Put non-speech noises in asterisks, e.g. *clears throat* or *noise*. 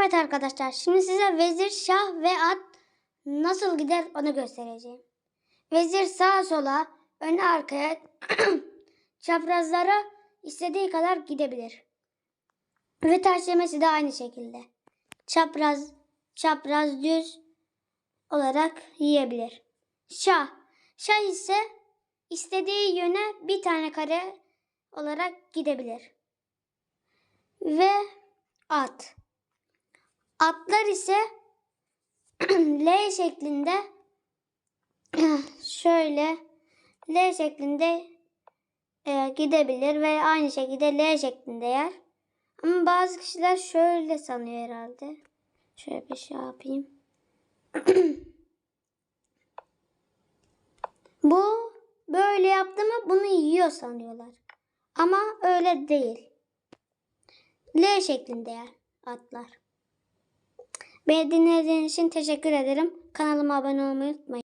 Evet arkadaşlar şimdi size vezir, şah ve at nasıl gider onu göstereceğim. Vezir sağa sola, öne arkaya, *clears throat* çaprazlara istediği kadar gidebilir. Ve taş yemesi de aynı şekilde. Çapraz, çapraz düz olarak yiyebilir. Şah. Şah ise istediği yöne bir tane kare olarak gidebilir. Ve at. Atlar ise *clears throat* L şeklinde *clears throat* şöyle L şeklinde e, gidebilir ve aynı şekilde L şeklinde yer. Ama bazı kişiler şöyle sanıyor herhalde. Şöyle bir şey yapayım. *clears throat* Bu böyle yaptı mı bunu yiyor sanıyorlar. Ama öyle değil. L şeklinde yer atlar. Beni dinlediğiniz için teşekkür ederim. Kanalıma abone olmayı unutmayın.